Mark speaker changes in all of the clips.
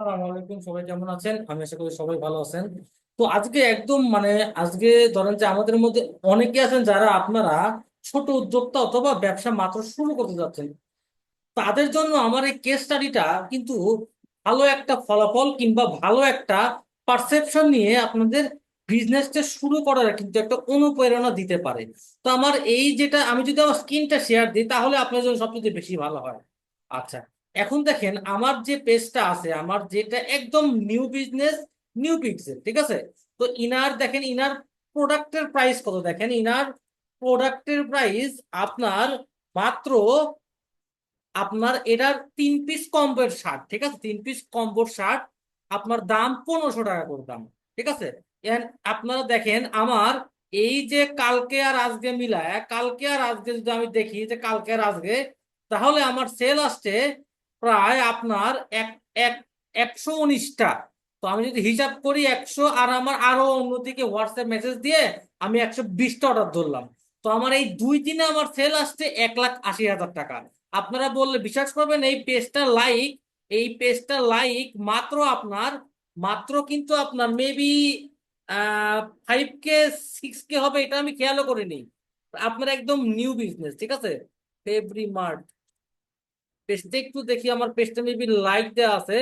Speaker 1: আলাইকুম, সবাই কেমন আছেন? আমি আশা করি সবাই ভালো আছেন। তো আজকে একদম মানে আজকে ধরেন যে আমাদের মধ্যে অনেকে আছেন যারা আপনারা ছোট উদ্যোক্তা অথবা ব্যবসা মাত্র শুরু করতে যাচ্ছেন। তাদের জন্য আমার এই কেস স্টাডিটা কিন্তু ভালো একটা ফলাফল কিংবা ভালো একটা পারসেপশন নিয়ে আপনাদের বিজনেসটা শুরু করার কিন্তু একটা অনুপ্রেরণা দিতে পারে। তো আমার এই যেটা, আমি যদি আমার স্ক্রিনটা শেয়ার দিই, তাহলে আপনার জন্য সবচেয়ে বেশি ভালো হয়। আচ্ছা এখন দেখেন আমার যে পেজটা আছে, আমার যেটা একদম নিউ বিজনেস নিউ পিক্সেল ঠিক আছে? তো ইনার দেখেন, ইনার প্রোডাক্টের প্রাইস কত? দেখেন, ইনার প্রোডাক্টের প্রাইস আপনার মাত্র আপনার এটার তিন পিস কম্বোর শার্ট ঠিক আছে? তিন পিস কম্বোর শার্ট আপনার দাম পনেরোশো টাকা করে দাম, ঠিক আছে? আপনারা দেখেন, আমার এই যে কালকে আর আজকে মিলায়, কালকে আর আজকে যদি আমি দেখি যে কালকে আর আজকে, তাহলে আমার সেল আসছে প্রায় আপনার এক এক, একশো উনিশটা। তো আমি যদি হিসাব করি একশো আর আমার আরও অন্যদিকে হোয়াটসঅ্যাপ মেসেজ দিয়ে আমি একশো বিশটা অর্ডার ধরলাম। তো আমার এই দুই দিনে আমার সেল আসছে এক লাখ আশি হাজার টাকা। আপনারা বললে বিশ্বাস করবেন, এই পেজটা লাইক এই পেজটা লাইক মাত্র আপনার, মাত্র কিন্তু আপনার maybe five K six K হবে, এটা আমি খেয়ালও করিনি। আপনার একদম নিউ বিজনেস ঠিক আছে? ফেব্রি মার্ট পেজটা একটু দেখি, আমার পেজটা মেবি লাইক দেওয়া আছে।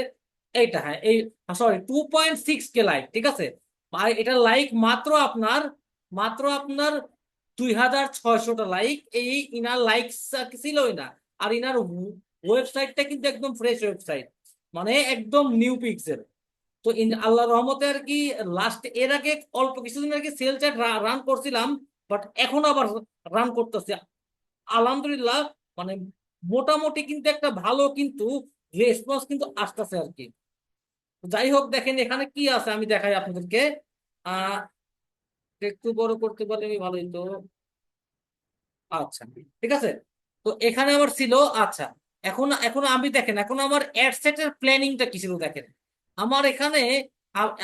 Speaker 1: এইটা হ্যাঁ এই sorry two point six K like ঠিক আছে? আর এটা লাইক মাত্র আপনার মাত্র আপনার দুই হাজার ছয়শটা লাইক এই ইনার লাইক ছিলই না। আর ইনার ওয়েবসাইটটা কিন্তু একদম ফ্রেশ ওয়েবসাইট মানে একদম নিউ পিক্সেল তো আল্লাহ রহমতে আর কি লাস্ট এর আগে অল্প কিছুদিন আর কি সেল চ্যাট রান করছিলাম বাট এখন আবার রান করতেছি। আলহামদুলিল্লাহ মানে মোটামুটি কিন্তু একটা ভালো কিন্তু রেসপন্স কিন্তু আসতেছে আর কি। যাই হোক, দেখেন এখানে কি আছে আমি দেখাই আপনাদেরকে। আহ, একটু বড় করতে পারলে আমি ভালোই তো। আচ্ছা ঠিক আছে? তো এখানে আমার ছিল আচ্ছা এখন এখন আমি দেখেন, এখন আমার অ্যাডসেটের প্ল্যানিংটা কি ছিল দেখেন? আমার এখানে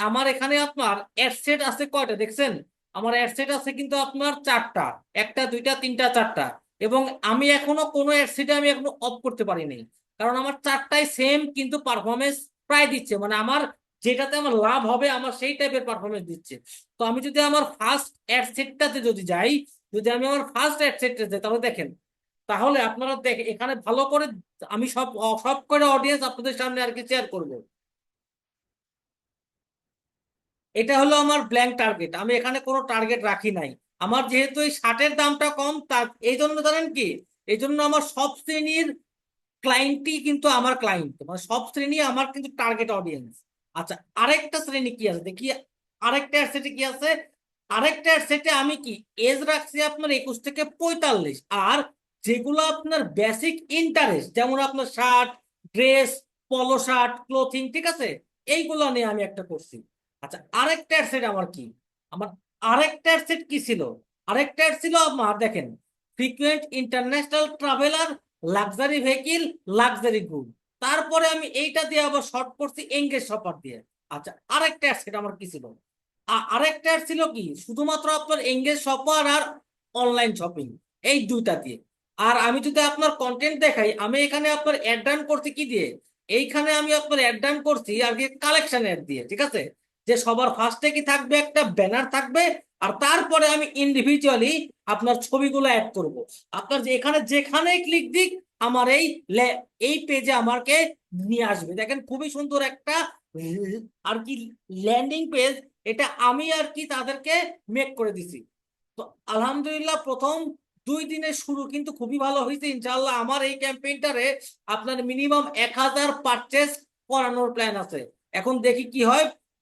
Speaker 1: আমার এখানে আপনার অ্যাডসেট আছে কয়টা দেখছেন? আমার অ্যাডসেট আছে কিন্তু আপনার চারটা, একটা, দুইটা, তিনটা, চারটা। এবং আমি এখনও কোনো অ্যাডসেটে আমি এখনও অফ করতে পারিনি। কারণ আমার চারটাই সেম কিন্তু পারফরমেন্স প্রায় দিচ্ছে। মানে আমার যেটাতে আমার লাভ হবে, আমার সেই টাইপের পারফরমেন্স দিচ্ছে। তো আমি যদি আমার ফার্স্ট অ্যাডসেটটাতে যদি যাই, যদি আমি আমার ফার্স্ট অ্যাডসেটে যাই, তাহলে দেখেন, তাহলে আপনারা দেখেন এখানে ভালো করে আমি সব সব করে অডিয়েন্স আপনাদের সামনে আর কি শেয়ার করব। এটা হলো আমার ব্ল্যাঙ্ক টার্গেট আমি এখানে কোনো টার্গেট রাখি নাই। আমার যেহেতু এই শার্টের দামটা কম তার এই জন্য জানেন কি? এই জন্য আমার সব শ্রেণির ক্লায়েন্টই কিন্তু আমার ক্লায়েন্ট মানে সব শ্রেণি আমার কিন্তু টার্গেট অডিয়েন্স আচ্ছা আরেকটা শ্রেণি কি আছে? দেখি, আরেকটা সেটে কি আছে? আরেকটা সেটে আমি কি? এজ রাখছি আপনার একুশ থেকে পঁয়তাল্লিশ। আর যেগুলো আপনার বেসিক ইন্টারেস্ট যেমন আপনার shirt dress polo shirt clothing ঠিক আছে? এইগুলো নিয়ে আমি একটা করছি। আচ্ছা আরেকটা সেট আমার কি? আমার আরেকটা সেট কি ছিল? আরেকটা ছিল আমার দেখেন frequent international traveller luxury vehicle luxury good তারপরে আমি এইটা দিয়ে আবার শর্ট করছি এঙ্গেজ শপার দিয়ে। আচ্ছা আরেকটা সেট আমার কি ছিল? আরেকটা ad ছিল কি? শুধুমাত্র আপনার এঙ্গেজ শপার আর অনলাইন শপিং এই দুইটা দিয়ে। আর আমি যদি আপনার কন্টেন্ট দেখাই, আমি এখানে আপনার অ্যাড ডান করছি কি দিয়ে? এইখানে আমি আপনার অ্যাড ডান করছি আর কি কালেকশন অ্যাড দিয়ে, ঠিক আছে? যে সবার ফার্স্টে কি থাকবে? একটা ব্যানার থাকবে। আর তারপরে আমি ইন্ডিভিজুয়ালি আপনার ছবিগুলো অ্যাড করব। আপনার যে এখানে যেখানে ক্লিক দিক, আমার এই এই পেজে আমাকে নিয়ে আসবে। দেখেন খুবই সুন্দর একটা আর কি ল্যান্ডিং পেজ এটা আমি আর কি তাদেরকে মেক করে দিছি। তো আলহামদুলিল্লাহ প্রথম দুই দিনের শুরু কিন্তু খুবই ভালো হয়েছে। ইনশাআল্লাহ আমার এই ক্যাম্পেইনটারে আপনার মিনিমাম এক হাজার পারচেস করানোর প্ল্যান আছে। এখন দেখি কি হয়।